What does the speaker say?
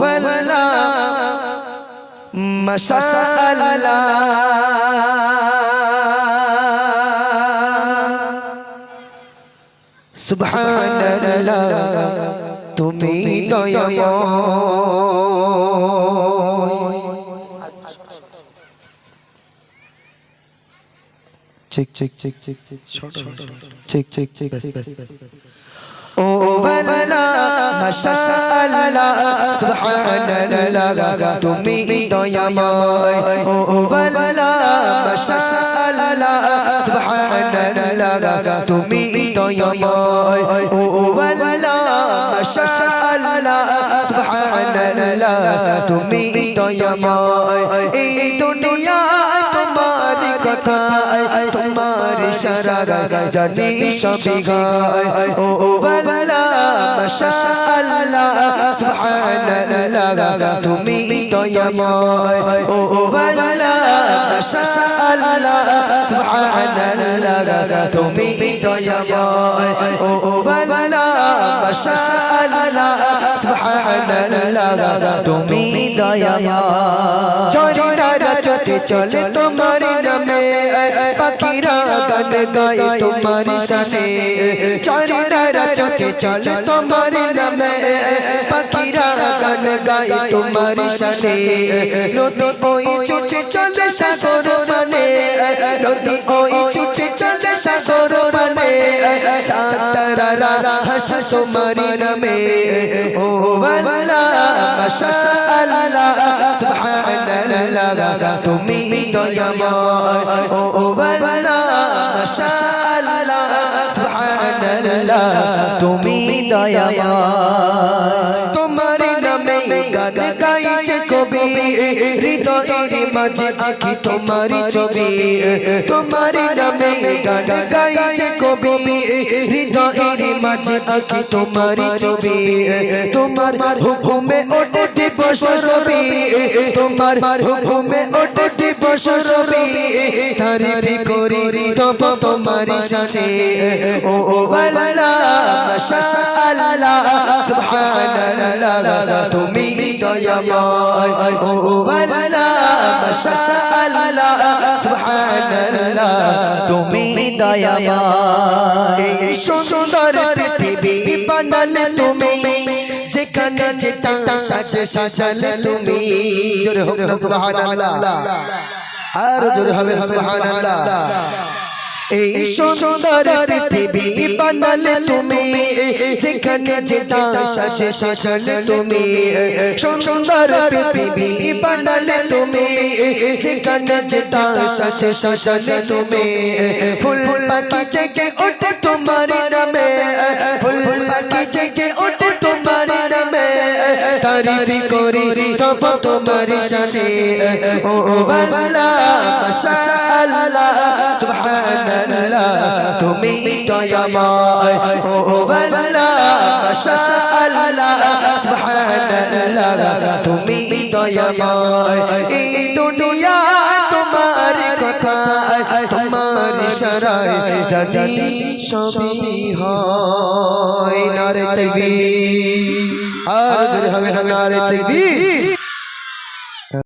ولا مسألة سبحان الله তুমি দয়াময়। ঠিক ঠিক ঠিক ঠিক ঠিক ছোট। ছোট। ঠিক ঠিক ঠিক ব্যাস ব্যাস তুমি দয়াময়। ও ওয়ালা মাশাআল্লাহ, সুবহানাল্লাহ, তুমি দয়াময়। ও ওয়ালা মাশাআল্লাহ, সুবহানাল্লাহ, তুমি দয়াময়। এই দুনিয়া সারা জানি সবই গায় ও ওয়ালা মাশাআল্লাহ সুবহানাল্লাহ তুমি দয়াময় ও ওয়ালা মাশাআল্লাহ সুবহানাল্লাহ তুমি দয়াময় ও ওয়ালা মাশাআল্লাহ সুবহানাল্লাহ তুমি দয়াময় চতে চলে তোমার নামে। পাখিরা গান গায় তোমার শানে। চরিরা চতে চলে তোমার নামে। পাখিরা গান গায় তোমার শানে। নদী ওই চুচে চলে সাগর পানে নদী ওই চুচে চলে সাগর পানে চাঁদারা হাস তোমার নামে। ও ওয়ালা মাশাআল্লাহ সুবহানাল্লাহ তুমি দয়াময়। ও ওয়ালা মাশাআল্লাহ সুবহানাল্লাহ তুমি দয়াময়। তোমার নামে গান গাইছে কবি, হৃদয়ের মাঝে আঁকি তোমার ছবি। তোমার নামে গান গাইছে কবি হৃদয়ের মাঝে আঁকি তোমার ছবি। তোমার হুকুমে ওঠে দিবস রবি। তোমার হুকুমে ওঠে দিবস রবি। তারিফ করি তব তোমার শানে ও ও ওয়ালা মাশাআল্লাহ সুবহানাল্লাহ, তুমি দয়াময়। ও ও ওয়ালা মাশাআল্লাহ সুবহানাল্লাহ তুমি দয়াময়। এই সুন্দর পৃথিবী বানালে তুমি, যেখানে যেটা সাজে সাজালে তুমি। জোরে আর জোরে হবে সুবহানাল্লাহ। এই সুন্দর পৃথিবী বানালে তুমি যেখানে যেটা সাজে সাজালে তুমি। সুন্দর পৃথিবী বানালে তুমি যেখানে যেটা সাজে সাজালে তুমি। ফুল পাখি জেগে ওঠে তোমার নামে। ফুল পাখি জেগে ওঠে তোমার নামে। তারিফ করি তব তোমার শানে। ও বালা তুমি দয়াময় ও বালা মাশাআল্লাহ সুবহানাল্লাহ তুমি দয়াময় এই দুনিয়া তোমার কথা তোমার ইশারায় জানি সবই হয় নারে তাকবীর আর হবে নারে তাকবীর